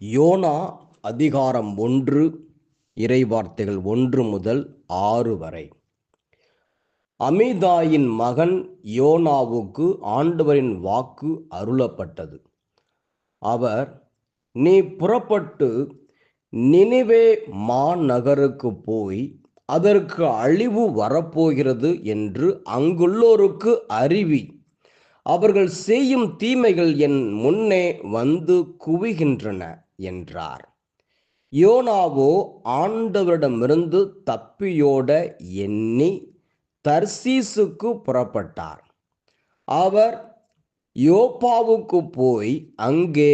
YONO அதிகாரம் ஒன்று இறைவார்த்தைகள் ஒன்று முதல் ஆறு வரை. அமிதாயின் மகன் யோனாவுக்கு ஆண்டவரின் வாக்கு அருளப்பட்டது. அவர் நீ புறப்பட்டு நினைவே மாநகருக்கு போய் அதற்கு அழிவு வரப்போகிறது என்று அங்குள்ளோருக்கு அறிவி. அவர்கள் செய்யும் தீமைகள் என் முன்னே வந்து குவிகின்றன. என்றார். யோனாவோ ஆண்டவரிடமிருந்து தப்பியோட எண்ணி தர்சீசுக்கு புறப்பட்டார். அவர் யோப்பாவுக்கு போய் அங்கே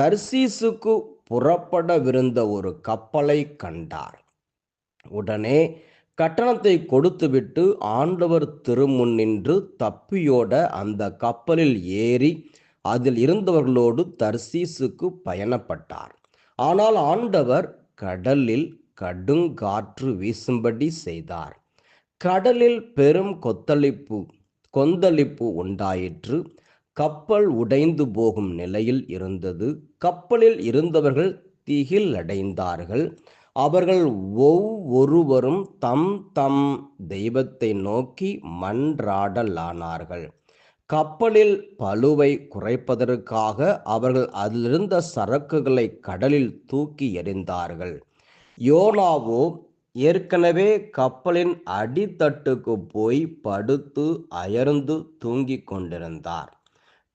தர்சீசுக்கு புறப்படவிருந்த ஒரு கப்பலை கண்டார். உடனே கட்டணத்தை கொடுத்துவிட்டு ஆண்டவர் திருமுன் நின்று தப்பியோட அந்த கப்பலில் ஏறி அதில் இருந்தவர்களோடு தர்சீசுக்கு பயணப்பட்டார். ஆனால் ஆண்டவர் கடலில் கடுங்காற்று வீசும்படி செய்தார். கடலில் பெரும் கொத்தளிப்பு கொந்தளிப்பு உண்டாயிற்று. கப்பல் உடைந்து போகும் நிலையில் இருந்தது. கப்பலில் இருந்தவர்கள் திகில் அடைந்தார்கள் அவர்கள் ஒவ்வொருவரும் தம் தம் தெய்வத்தை நோக்கி மன்றாடலானார்கள். கப்பலில் பழுவை குறைப்பதற்காக அவர்கள் அதிலிருந்த சரக்குகளை கடலில் தூக்கி எறிந்தார்கள். யோனாவோ ஏற்கனவே கப்பலின் அடித்தட்டுக்கு போய் படுத்து அயர்ந்து தூங்கிக் கொண்டிருந்தார்.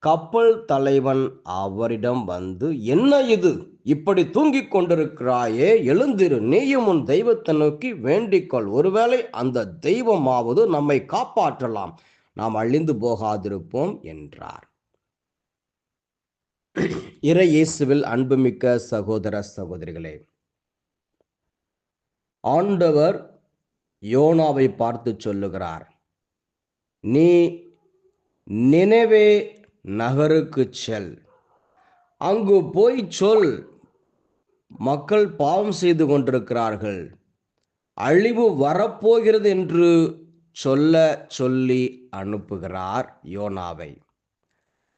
கப்பல் தலைவன் அவரிடம் வந்து என்ன இது? இப்படி தூங்கிக் கொண்டிருக்கிறாயே எழுந்திரு. நீயும் உன் தெய்வத்தை நோக்கி வேண்டிக்கொள் ஒருவேளை அந்த தெய்வமாவது நம்மை காப்பாற்றலாம். நாம் அழிந்து போகாதிருப்போம் என்றார். இறை இயேசுவில் அன்புமிக்க சகோதர சகோதரிகளே ஆண்டவர் யோனாவை பார்த்து சொல்லுகிறார் நீ நினைவே நகருக்கு செல். அங்கு போய் சொல். மக்கள் பாவம் செய்து கொண்டிருக்கிறார்கள். அழிவு வரப்போகிறது என்று சொல்ல சொல்லி அனுப்புகிறார் யோனாவை.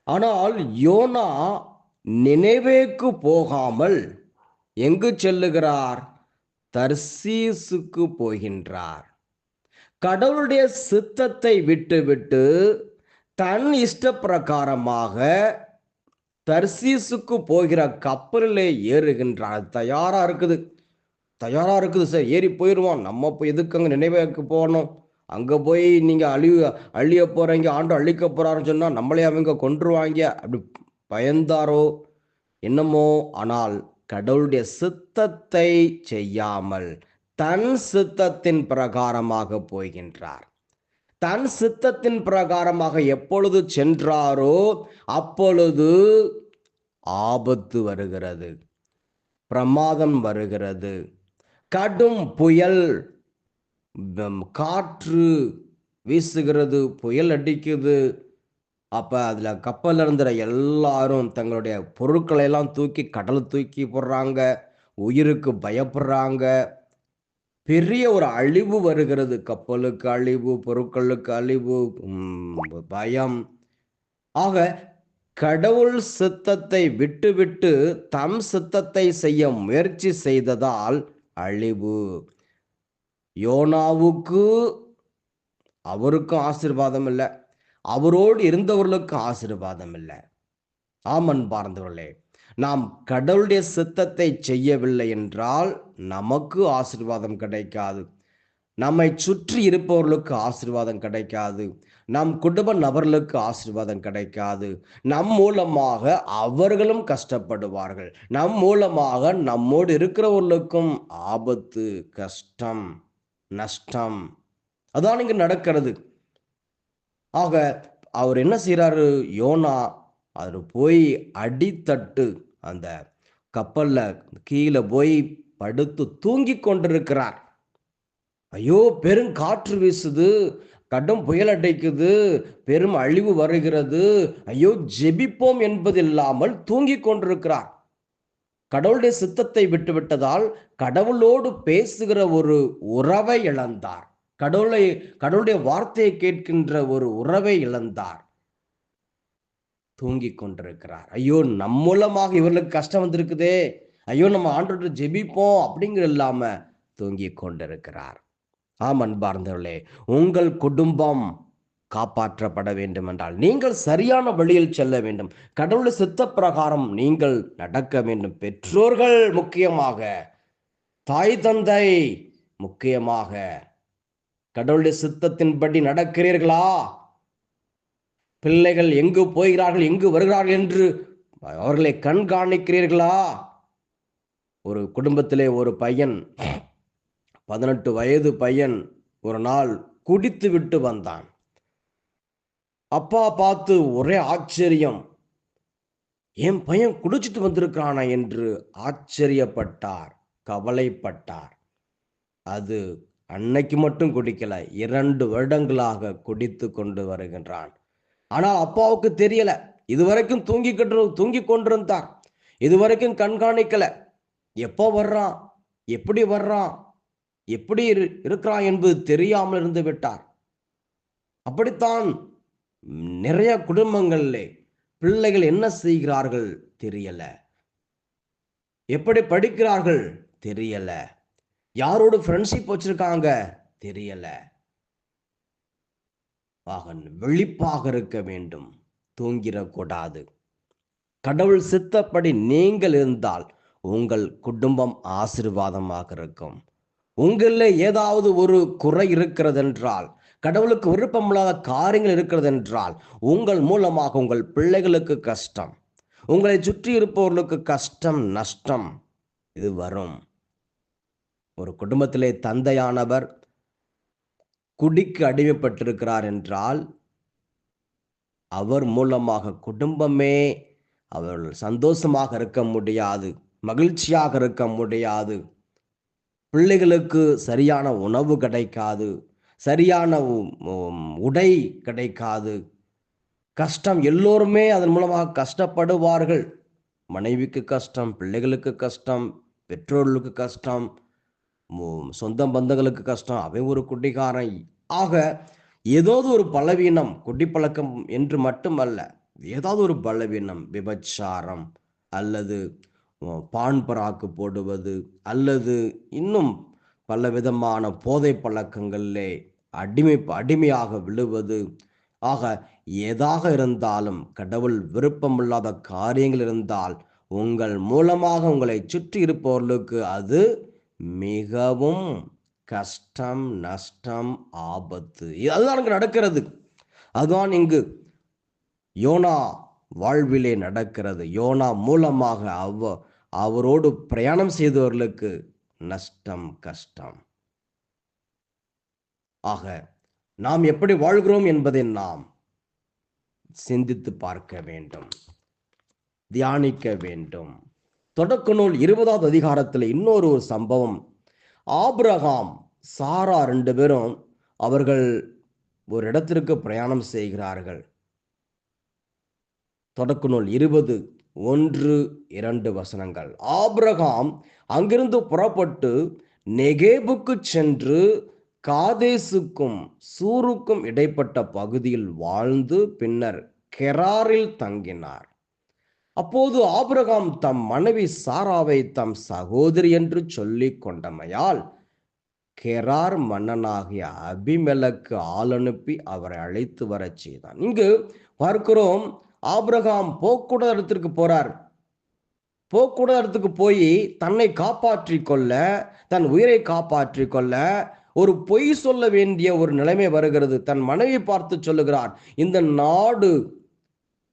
ஆனால் யோனா நினைவேக்கு போகாமல் எங்கு செல்லுகிறார்? தர்சீசுக்கு போகின்றார். கடவுளுடைய சித்தத்தை விட்டுவிட்டு தன் இஷ்ட பிரகாரமாக தர்சீசுக்கு போகிற கப்பலிலே ஏறுகின்றார். தயாரா இருக்குது. தயாரா இருக்குது சார். ஏறி போயிடுவோம் நம்ம இப்போ எதுக்கு அங்கே நினைவுக்கு போகணும்? அங்கே போய் நீங்கள் அழிவு அழிய போகிறீங்க ஆண்டு அழிக்க போகிறாருன்னு சொன்னால் நம்மளே அவங்க கொன்றுவாங்க. அப்படி பயந்தாரோ என்னமோ? ஆனால் கடவுளுடைய சித்தத்தை செய்யாமல் தன் சித்தத்தின் பிரகாரமாக போகின்றார். தன் சித்தத்தின் பிரகாரமாக எப்பொழுது சென்றாரோ அப்பொழுது ஆபத்து வருகிறது பிரமாதம் வருகிறது. கடும் புயல் காற்று வீசுகிறது புயல் அடிக்குது. அப்போ அதில் கப்பலில் இருந்துற எல்லாரும் தங்களுடைய பொருட்களை எல்லாம் தூக்கி கடல் தூக்கி போடுறாங்க. உயிருக்கு பயப்படுறாங்க. பெரிய ஒரு அழிவு வருகிறது. கப்பலுக்கு அழிவு பொருட்களுக்கு அழிவு பயம். ஆக கடவுள் சித்தத்தை விட்டுவிட்டு தம் சித்தத்தை செய்ய முயற்சி செய்ததால் அழிவு. யோனாவுக்கு அவருக்கும் ஆசீர்வாதம் இல்லை அவரோடு இருந்தவர்களுக்கும் ஆசீர்வாதம் இல்லை ஆமன் பார்ந்தவர்களே நாம் கடவுளுடைய சித்தத்தை செய்யவில்லை என்றால் நமக்கு ஆசிர்வாதம் கிடைக்காது. நம்மை சுற்றி இருப்பவர்களுக்கு ஆசிர்வாதம் கிடைக்காது. நம் குடும்ப நபர்களுக்கு ஆசிர்வாதம் கிடைக்காது. நம் மூலமாக அவர்களும் கஷ்டப்படுவார்கள். நம் மூலமாக நம்மோடு இருக்கிறவர்களுக்கும் ஆபத்து கஷ்டம். நஷ்டம். அதான் இங்க நடக்கிறது. ஆக அவர் என்ன செய்யறாரு யோனா அவர் போய் அடித்தட்டு அந்த கப்பல்ல கீழே போய் படுத்து தூங்கி கொண்டிருக்கிறார். ஐயோ பெரும் காற்று வீசுது கடும் புயல் அடைக்குது பெரும் அழிவு வருகிறது. ஐயோ ஜெபிப்போம் என்பதில்லாமல் தூங்கி கொண்டிருக்கிறார். கடவுளுடைய சித்தத்தை விட்டுவிட்டதால் கடவுளோடு பேசுகிற ஒரு உறவை இழந்தார். கடவுளை கடவுளுடைய வார்த்தையை கேட்கின்ற ஒரு உறவை இழந்தார். தூங்கிக் கொண்டிருக்கிறார். ஐயோ நம் மூலமாக இவர்களுக்கு கஷ்டம் வந்திருக்குதே. ஐயோ நம்ம ஆண்டோட ஜெபிப்போம் அப்படிங்கிற இல்லாம தூங்கி கொண்டிருக்கிறார். ஆம் அன்பார்ந்தவர்களே உங்கள் குடும்பம் காப்பாற்றப்பட வேண்டும் என்றால் நீங்கள் சரியான வழியில் செல்ல வேண்டும். கடவுள் சித்த பிரகாரம் நீங்கள் நடக்க வேண்டும். பெற்றோர்கள் முக்கியமாக தாய் தந்தை முக்கியமாக கடவுளுடைய சித்தத்தின்படி நடக்கிறீர்களா? பிள்ளைகள் எங்கு போகிறார்கள் எங்கு வருகிறார்கள் என்று அவர்களை கண்காணிக்கிறீர்களா? ஒரு குடும்பத்திலே ஒரு பையன் பதினெட்டு வயது பையன் ஒரு நாள் குடித்து விட்டு வந்தான். அப்பா பார்த்து ஒரே ஆச்சரியம். என் பையன் குடிச்சிட்டு வந்திருக்கானா என்று ஆச்சரியப்பட்டார் கவலைப்பட்டார். அது அன்னைக்கு மட்டும் குடிக்கல இரண்டு வருடங்களாக குடித்து கொண்டு வருகின்றான். ஆனால் அப்பாவுக்கு தெரியல இதுவரைக்கும் தூங்கி தூங்கி கொண்டிருந்தார். இதுவரைக்கும் கண்காணிக்கல. எப்போ வர்றான்? எப்படி வர்றான்? எப்படி இரு- இருக்கிறான் என்பது தெரியாமல் இருந்து விட்டார். அப்படித்தான் நிறைய குடும்பங்கள்ல பிள்ளைகள் என்ன செய்கிறார்கள் தெரியல. எப்படி படிக்கிறார்கள் தெரியல. யாரோடு ஃப்ரெண்ட்ஷிப் வச்சிருக்காங்க தெரியல. மகன் வெளிப்பாக இருக்க வேண்டும். தூங்கிடக்கூடாது. கடவுள் சித்தப்படி நீங்கள் இருந்தால் உங்கள் குடும்பம் ஆசீர்வாதமாக இருக்கும். உங்களில் ஏதாவது ஒரு குறை இருக்கிறது என்றால் கடவுளுக்கு விருப்பமில்லாத காரியங்கள் இருக்கிறது என்றால் உங்கள் மூலமாக உங்கள் பிள்ளைகளுக்கு கஷ்டம். உங்களை சுற்றி இருப்பவர்களுக்கு கஷ்டம் நஷ்டம் இது வரும். ஒரு குடும்பத்திலே தந்தையானவர் குடிக்கு அடிமைப்பட்டிருக்கிறார் என்றால் அவர் மூலமாக குடும்பமே அவர்கள் சந்தோஷமாக இருக்க முடியாது மகிழ்ச்சியாக இருக்க முடியாது. பிள்ளைகளுக்கு சரியான உணவு கிடைக்காது. சரியான உடை கிடைக்காது. கஷ்டம் எல்லோருமே அதன் மூலமாக கஷ்டப்படுவார்கள். மனைவிக்கு கஷ்டம் பிள்ளைகளுக்கு கஷ்டம் பெற்றோர்களுக்கு கஷ்டம் சொந்த பந்தங்களுக்கு கஷ்டம். அவன் ஒரு குடிகாரன். ஆக ஏதாவது ஒரு பலவீனம் குடிப்பழக்கம் என்று மட்டுமல்ல ஏதாவது ஒரு பலவீனம் விபச்சாரம் அல்லது பான்பராக்கு பான் பராக்கு போடுவது அல்லது இன்னும் பல விதமான போதை பழக்கங்களிலே அடிமை அடிமையாக விழுவது. ஆக ஏதாக இருந்தாலும் கடவுள் விருப்பமில்லாத காரியங்கள் இருந்தால் உங்கள் மூலமாக உங்களை சுற்றி இருப்பவர்களுக்கு அது மிகவும் கஷ்டம் நஷ்டம் ஆபத்து. இது- அதுதான் இங்கு நடக்கிறது. அதுதான் இங்கு யோனா வாழ்விலே நடக்கிறது. யோனா மூலமாக அவ அவரோடு பிரயாணம் செய்தவர்களுக்கு நஷ்டம் கஷ்டம். ஆக நாம் எப்படி வாழ்கிறோம் என்பதை நாம் சிந்தித்து பார்க்க வேண்டும். தியானிக்க வேண்டும். தொடக்க நூல் இருபதாவது அதிகாரத்தில் இன்னொரு ஒரு சம்பவம். ஆப்ரஹாம் சாரா ரெண்டு பேரும் அவர்கள் ஒரு இடத்திற்கு பிரயாணம் செய்கிறார்கள். தொடக்க நூல் இருபது ஒன்று இரண்டு வசனங்கள். ஆபிரகாம் அங்கிருந்து புறப்பட்டு நெகேபுக்கு சென்று காதேசுக்கும் சூருக்கும் இடைப்பட்ட பகுதியில் வாழ்ந்து பின்னர் கெராரில் தங்கினார். அப்போது ஆபிரகாம் தம் மனைவி சாராவை தம் சகோதரி என்று சொல்லிக் கொண்டமையால் கெரார் மன்னனாகிய அபிமெலக்கு ஆள் அனுப்பி அவரை அழைத்து வரச் செய்தான். இங்கு பார்க்கிறோம் ஆபிரகாம் போக்கூட இடத்திற்கு போறார். போக்கூட இடத்துக்கு போய் தன்னை காப்பாற்றிக் கொள்ள தன் உயிரை காப்பாற்றிக் கொள்ள ஒரு பொய் சொல்ல வேண்டிய ஒரு நிலைமை வருகிறது. தன் மனைவி பார்த்து சொல்லுகிறார் இந்த நாடு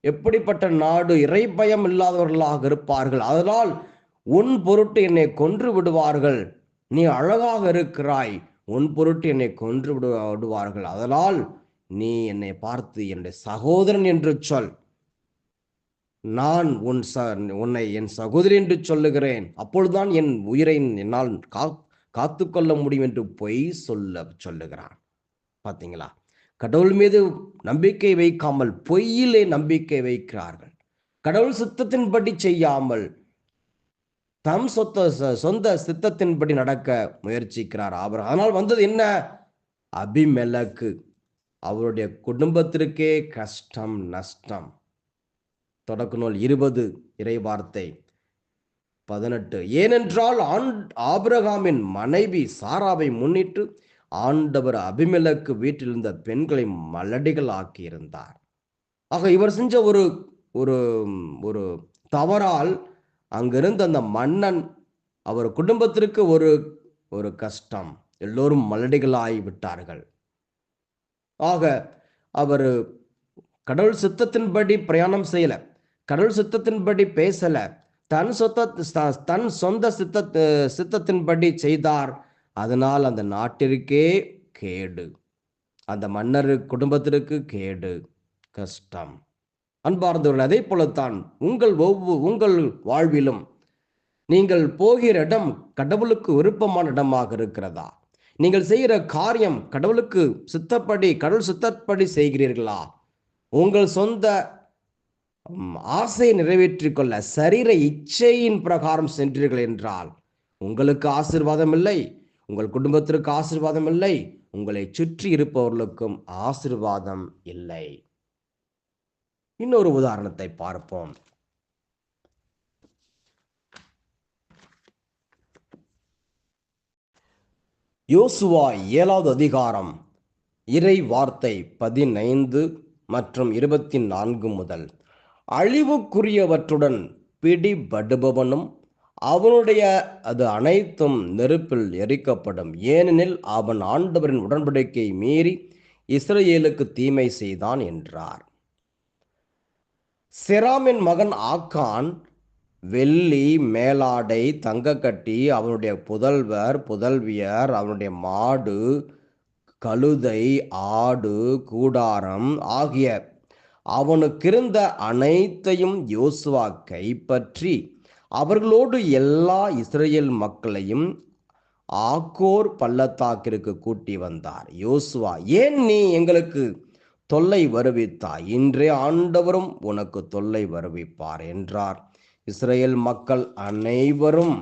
எப்படிப்பட்ட நாடு இறைபயம் இல்லாதவர்களாக இருப்பார்கள். அதனால் உன் பொருட்டு என்னை கொன்று விடுவார்கள். நீ அழகாக இருக்கிறாய். உன் பொருட்டு என்னை கொன்று விடு விடுவார்கள். அதனால் நீ என்னை பார்த்து என்னுடைய சகோதரன் என்று சொல். நான் உன் ச உன்னை என் சகோதரி என்று சொல்லுகிறேன். அப்பொழுதுதான் என் உயிரை என்னால் கா காத்து கொள்ள முடியும் என்று பொய் சொல்ல சொல்லுகிறான். பார்த்தீங்களா கடவுள் மீது நம்பிக்கை வைக்காமல் பொய்யிலே நம்பிக்கை வைக்கிறார்கள். கடவுள் சித்தத்தின்படி செய்யாமல் தம் சொத்த சொந்த சித்தத்தின்படி நடக்க முயற்சிக்கிறார் அவர் அதனால் வந்தது என்ன? அபிமெலக்கு. அவருடைய குடும்பத்திற்கே கஷ்டம் நஷ்டம். தொடக்க நூல் இருபது இறைவார்த்தை பதினெட்டு. ஏனென்றால் ஆண் ஆபிரகாமின் மனைவி சாராவை முன்னிட்டு ஆண்டவர் அபிமலக்கு வீட்டில் இருந்த பெண்களை மலடிகள் ஆக்கியிருந்தார். ஆக இவர் செஞ்ச ஒரு ஒரு ஒரு தவறால் அங்கிருந்த அந்த மன்னன் அவர் குடும்பத்திற்கு ஒரு ஒரு கஷ்டம். எல்லோரும் மலடிகளாகி விட்டார்கள். ஆக அவர் கடவுள் சித்தத்தின்படி பிரயாணம் செய்யலை. கடவுள் சித்தத்தின்படி பேசல. தன் சொத்த தன் சொந்த சித்த சித்தத்தின்படி செய்தார். அதனால் அந்த நாட்டிற்கே கேடு. அந்த மன்னர் குடும்பத்திற்கு கேடு. கஷ்டம். அன்பார்ந்தவர்கள் அதே போலத்தான் உங்கள் ஒவ்வொரு உங்கள் வாழ்விலும் நீங்கள் போகிற இடம் கடவுளுக்கு விருப்பமான இடமாக இருக்கிறதா? நீங்கள் செய்கிற காரியம் கடவுளுக்கு சித்தப்படி கடவுள் சித்தப்படி செய்கிறீர்களா? உங்கள் சொந்த ஆசையை நிறைவேற்றிக்கொள்ள சரீர இச்சையின் பிரகாரம் சென்றீர்கள் என்றால் உங்களுக்கு ஆசிர்வாதம் இல்லை உங்கள் குடும்பத்திற்கு ஆசிர்வாதம் இல்லை உங்களை சுற்றி இருப்பவர்களுக்கும் ஆசிர்வாதம் இல்லை. இன்னொரு உதாரணத்தை பார்ப்போம். யோசுவா ஏழாவது அதிகாரம் இறை வார்த்தை பதினைந்து மற்றும் இருபத்தி நான்கு முதல். அழிவுக்குரியவற்றுடன் பிடிபடுபவனும் அவனுடைய அது அனைத்தும் நெருப்பில் எரிக்கப்படும். ஏனெனில் அவன் ஆண்டவரின் உடன்படிக்கை மீறி இஸ்ரேலுக்கு தீமை செய்தான் என்றார். செராமின் மகன் ஆக்கான் வெள்ளி மேலாடை தங்கக்கட்டி அவனுடைய புதல்வர் புதல்வியர் அவனுடைய மாடு கழுதை ஆடு கூடாரம் ஆகிய அவனுக்கிருந்த அனைத்தையும் யோசுவா கைப்பற்றி அவர்களோடு எல்லா இஸ்ரேல் மக்களையும் ஆக்கோர் பள்ளத்தாக்கிற்கு கூட்டி வந்தார். யோசுவா ஏன் நீ எங்களுக்கு தொல்லை வருவித்தாய்? இன்றே ஆண்டவரும் உனக்கு தொல்லை வருவிப்பார் என்றார். இஸ்ரேல் மக்கள் அனைவரும்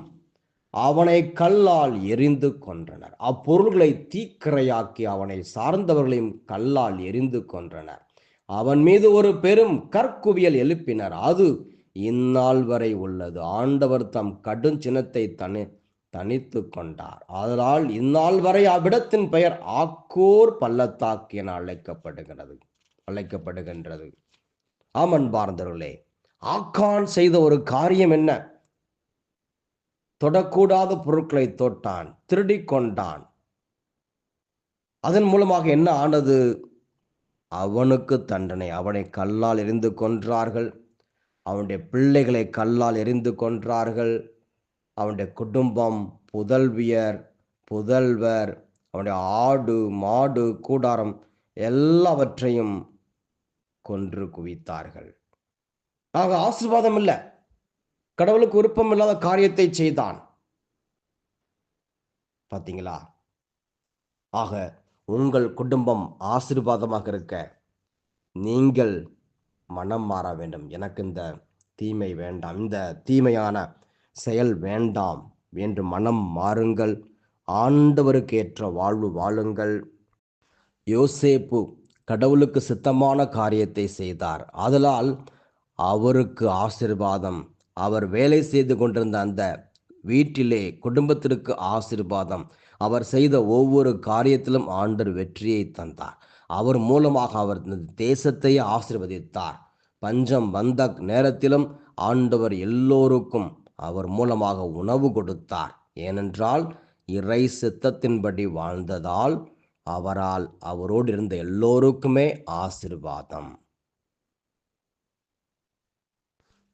அவனை கல்லால் எரிந்து கொன்றனர். அப்பொருள்களை தீக்கிரையாக்கி அவனை சார்ந்தவர்களையும் கல்லால் எரிந்து கொன்றனர். அவன் மீது ஒரு பெரும் கற்குவியல் எழுப்பினர். அது இந்நாள் வரை உள்ளது. ஆண்டவர் தம் கடும் சினத்தை தனி தனித்து கொண்டார். அதனால் இந்நாள் வரை அவ்விடத்தின் பெயர் ஆக்கோர் பள்ளத்தாக்கு என அழைக்கப்படுகிறது அழைக்கப்படுகின்றது. ஆமன் பார்ந்தர்களே ஆக்கான் செய்த ஒரு காரியம் என்ன? தொடக்கூடாத பொருட்களை தொட்டான் திருடி கொண்டான். அதன் மூலமாக என்ன ஆனது? அவனுக்கு தண்டனை. அவனை கல்லால் எரிந்து கொன்றார்கள். அவனுடைய பிள்ளைகளை கல்லால் எரிந்து கொன்றார்கள். அவனுடைய குடும்பம் புதல்வியர் புதல்வர் அவனுடைய ஆடு மாடு கூடாரம் எல்லாவற்றையும் கொன்று குவித்தார்கள். ஆக ஆசிர்வாதம் இல்லை. கடவுளுக்கு விருப்பம் இல்லாத காரியத்தை செய்தான். பார்த்தீங்களா ஆக உங்கள் குடும்பம் ஆசீர்வாதமாக இருக்க நீங்கள் மனம் மாற வேண்டும். எனக்கு இந்த தீமை வேண்டாம். இந்த தீமையான செயல் வேண்டாம். என்று மனம் மாறுங்கள். ஆண்டவருக்கு ஏற்ற வாழ்வு வாழுங்கள். யோசேப்பு கடவுளுக்கு சித்தமான காரியத்தை செய்தார். ஆதலால் அவருக்கு ஆசிர்வாதம். அவர் வேலை செய்து கொண்டிருந்த அந்த வீட்டிலே குடும்பத்திற்கு ஆசிர்வாதம். அவர் செய்த ஒவ்வொரு காரியத்திலும் ஆண்டர் வெற்றியை தந்தார். அவர் மூலமாக அவர் தேசத்தையே ஆசிர்வதித்தார். பஞ்சம் வந்த நேரத்திலும் ஆண்டவர் எல்லோருக்கும் அவர் மூலமாக உணவு கொடுத்தார். ஏனென்றால் இறை சித்தத்தின்படி வாழ்ந்ததால் அவரால் அவரோடு இருந்த எல்லோருக்குமே ஆசிர்வாதம்.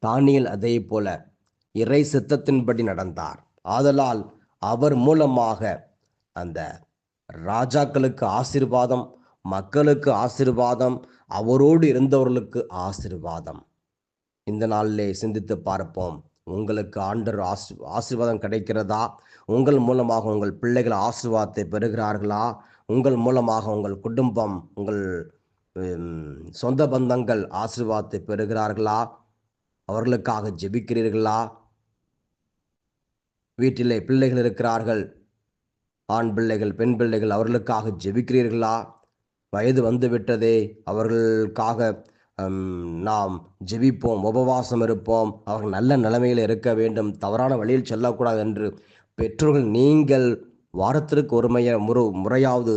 தானியல் அதே போல இறை சித்தத்தின்படி நடந்தார். ஆதலால் அவர் மூலமாக அந்த ராஜாக்களுக்கு ஆசிர்வாதம் மக்களுக்கு ஆசிர்வாதம் அவரோடு இருந்தவர்களுக்கு ஆசிர்வாதம். இந்த நாளிலே சிந்தித்து பார்ப்போம். உங்களுக்கு ஆண்டர் ஆசி ஆசீர்வாதம் கிடைக்கிறதா? உங்கள் மூலமாக உங்கள் பிள்ளைகள் ஆசீர்வாதத்தை பெறுகிறார்களா? உங்கள் மூலமாக உங்கள் குடும்பம் உங்கள் சொந்த பந்தங்கள் ஆசீர்வாதத்தை பெறுகிறார்களா? அவர்களுக்காக ஜெபிக்கிறீர்களா? வீட்டிலே பிள்ளைகள் இருக்கிறார்கள். ஆண் பிள்ளைகள் பெண் பிள்ளைகள் அவர்களுக்காக ஜெபிக்கிறீர்களா? வயது வந்து விட்டதே அவர்களுக்காக நாம் ஜெபிப்போம் உபவாசம் இருப்போம். அவர்கள் நல்ல நிலைமையில் இருக்க வேண்டும். தவறான வழியில் செல்லக்கூடாது என்று பெற்றோர்கள் நீங்கள் வாரத்திற்கு ஒரு மைய முறை முறையாவது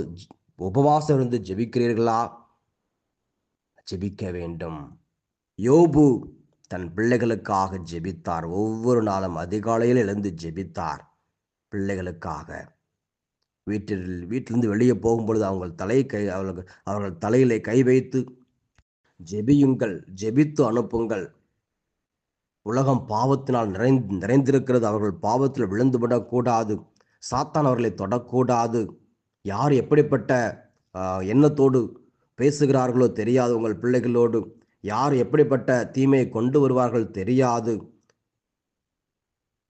உபவாசம் இருந்து ஜெபிக்கிறீர்களா? ஜெபிக்க வேண்டும். யோபு தன் பிள்ளைகளுக்காக ஜெபித்தார். ஒவ்வொரு நாளும் அதிகாலையில் எழுந்து ஜெபித்தார். பிள்ளைகளுக்காக. வீட்டில் வீட்டிலிருந்து வெளியே போகும்பொழுது அவங்கள் தலை கை அவர்கள் அவர்கள் தலையிலே கை வைத்து ஜெபியுங்கள் ஜெபித்து அனுப்புங்கள். உலகம் பாவத்தினால் நிறைந் நிறைந்திருக்கிறது. அவர்கள் பாவத்தில் விழுந்து விடக்கூடாது சாத்தான் அவர்களை தொடக்கூடாது. யார் எப்படிப்பட்ட எண்ணத்தோடு பேசுகிறார்களோ தெரியாது உங்கள் பிள்ளைகளோடு. யார் எப்படிப்பட்ட தீமையை கொண்டு வருவார்கள் தெரியாது.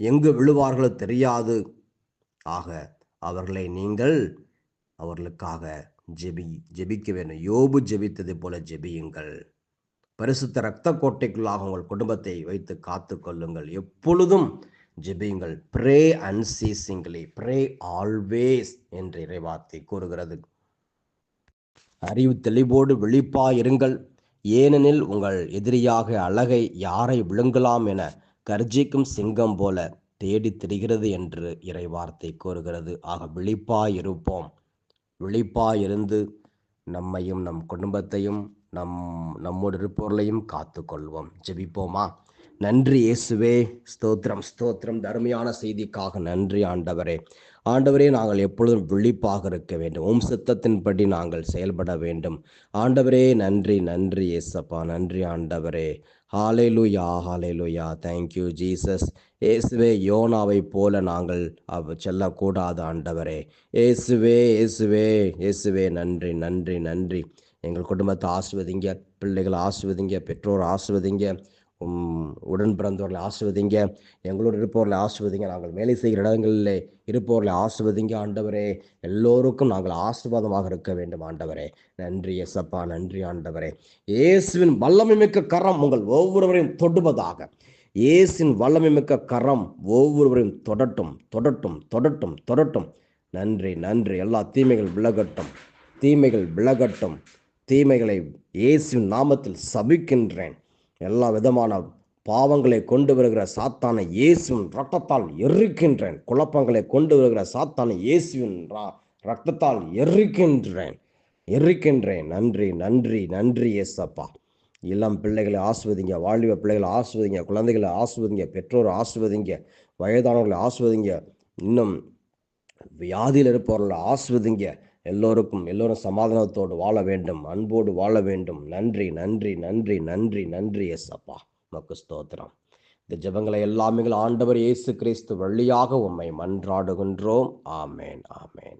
எங்கு விழுவார்களோ தெரியாது. ஆக அவர்களை நீங்கள் அவர்களுக்காக ஜெபி ஜெபிக்க வேண்டும். யோபு ஜெபித்தது போல ஜெபியுங்கள். பரிசுத்த ரத்த கோட்டைக்குள்ளாக உங்கள் குடும்பத்தை வைத்து காத்து கொள்ளுங்கள். எப்பொழுதும் ஜெபியுங்கள். ப்ரே அன்சீசிங்லி ப்ரே ஆல்வேஸ் என்று இறைவார்த்தை கூறுகிறது. அறிவு தெளிவோடு விழிப்பா இருங்கள் ஏனெனில் உங்கள் எதிரியாக அழகை யாரை விழுங்கலாம் என கர்ஜிக்கும் சிங்கம் போல தேடி திரிகிறது என்று இறைவார்த்தை கூறுகிறது. ஆக விழிப்பாயிருப்போம். விழிப்பாயிருந்து நம்மையும் நம் குடும்பத்தையும் நம் நம்மோடு இருப்பவர்களையும் காத்து கொள்வோம் ஜெபிப்போமா? நன்றி இயேசுவே. ஸ்தோத்திரம் ஸ்தோத்திரம். தருமையான செய்திக்காக நன்றி ஆண்டவரே. ஆண்டவரே நாங்கள் எப்பொழுதும் விழிப்பாக இருக்க வேண்டும். ஓம் சித்தத்தின்படி நாங்கள் செயல்பட வேண்டும். ஆண்டவரே நன்றி நன்றி ஏசப்பா நன்றி ஆண்டவரே. ஹாலேலுயா ஹாலேலுயா தேங்க்யூ ஜீசஸ் இயேசுவே யோனாவை போல நாங்கள் அவ செல்லக்கூடாது ஆண்டவரே. இயேசுவே இயேசுவே இயேசுவே நன்றி நன்றி நன்றி. எங்கள் குடும்பத்தை ஆசிர்வதிங்க பிள்ளைகளை ஆசிர்வதிங்க பெற்றோர் ஆசிர்வதிங்க. உடன் பிறந்தவர்களை ஆசிர்வதிங்க எங்களோடு இருப்பவர்களை ஆசிர்வதிங்க நாங்கள் வேலை செய்கிற இடங்களில் இருப்பவர்களை ஆசிர்வதிங்க ஆண்டவரே எல்லோருக்கும் நாங்கள் ஆசிர்வாதமாக இருக்க வேண்டும். ஆண்டவரே நன்றி எசப்பா நன்றி ஆண்டவரே. இயேசுவின் வல்லமை மிக்க கரம் உங்கள் ஒவ்வொருவரையும் தொடுவதாக. இயேசின் வல்லமை மிக்க கரம் ஒவ்வொருவரையும் தொடட்டும் தொடட்டும் தொடட்டும் தொடட்டும். நன்றி நன்றி. எல்லா தீமைகள் விலகட்டும் தீமைகள் விலகட்டும். தீமைகளை இயேசுவின் நாமத்தில் சபிக்கின்றேன். எல்லா விதமான பாவங்களை கொண்டு வருகிற சாத்தான இயேசுவின் ரத்தத்தால் எரிக்கின்றேன். குழப்பங்களை கொண்டு வருகிற சாத்தான இயேசுவின் ரத்தத்தால் எரிக்கின்றேன். எரிக்கின்றேன். நன்றி நன்றி நன்றி ஏசப்பா இளம் பிள்ளைகளை ஆஸ்வதிங்க வாழ்வ பிள்ளைகளை ஆசுவதிங்க குழந்தைகளை ஆஸ்வதிங்க பெற்றோர் ஆசுவதிங்க வயதானவர்களை ஆஸ்வதிங்க இன்னும் வியாதியில் இருப்பவர்களை ஆசுவதிங்க. எல்லோருக்கும் எல்லோரும் சமாதானத்தோடு வாழ வேண்டும் அன்போடு வாழ வேண்டும். நன்றி நன்றி நன்றி நன்றி நன்றி எஸ் அப்பா மக்கு ஸ்தோத்திரம். இந்த ஜபங்களை எல்லாமே ஆண்டவர் இயேசு கிறிஸ்து வழியாக உம்மை மன்றாடுகின்றோம். ஆமேன் ஆமேன்.